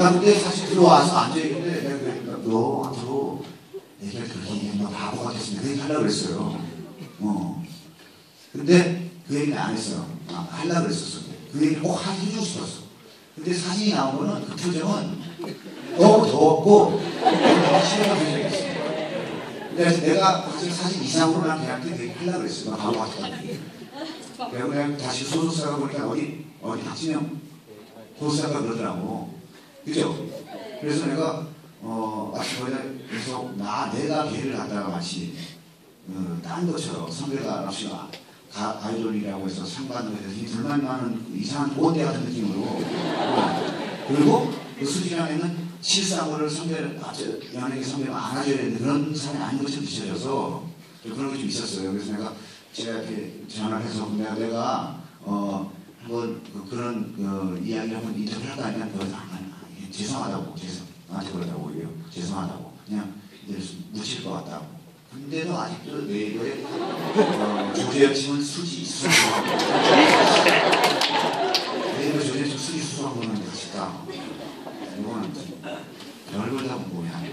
나 근데 사실 들어와서 앉아있는데 내가 그러니까 너 앞으로 얘기를 그렇게 얘기하면 바보 같았으면 그 얘기 하려고 그랬어요. 어. 근데 그 얘기는 안 했어요. 아, 하려고 그랬었어. 그 얘기를 꼭 하- 해주고 싶었어. 근데 사진이 나온 거는 그 표정은 너무 더웠고 너무 싫어하는 표정이 있어요. 그래서 내가 사실 사진 이상으로 난그 얘기 하려고 그랬어요. 나 바보 같다고. 내가 그냥 다시 소속사가 보니까 어디, 어디 박진영 소속사가 그러더라고. 그죠? 그래서 내가, 어, 마치 거기서 나, 내가 걔를 갖다가 마치, 어, 딴 것처럼 선배가 마치 아- 가, 아이돌이라고 해서 상 받는 거에 대해서 이 불만 많은 이상한 보온대 같은 느낌으로. 어. 그리고 그 수지랑에는 실상을 선배를, 아, 저, 연예계 선배가 안아줘야 되는데 그런 사람이 아닌 것처럼 비춰져서 그런 게 좀 있었어요. 그래서 내가 제가 이렇게 전화를 해서 내가, 내가 어, 한번 그, 그런 그 이야기를 한번 인터뷰를 할까 하니까 그거 죄송하다고 죄송 나한테 그러다고 오히려. 죄송하다고. 그냥 묻힐 것 같다고. 근데도 아직도 뇌에 조재혁팀은 어, 수지 수수하고. 뇌에 조재혁팀 수지 수수하고는 같이 있다. 이거는 별걸 다 궁금해 하는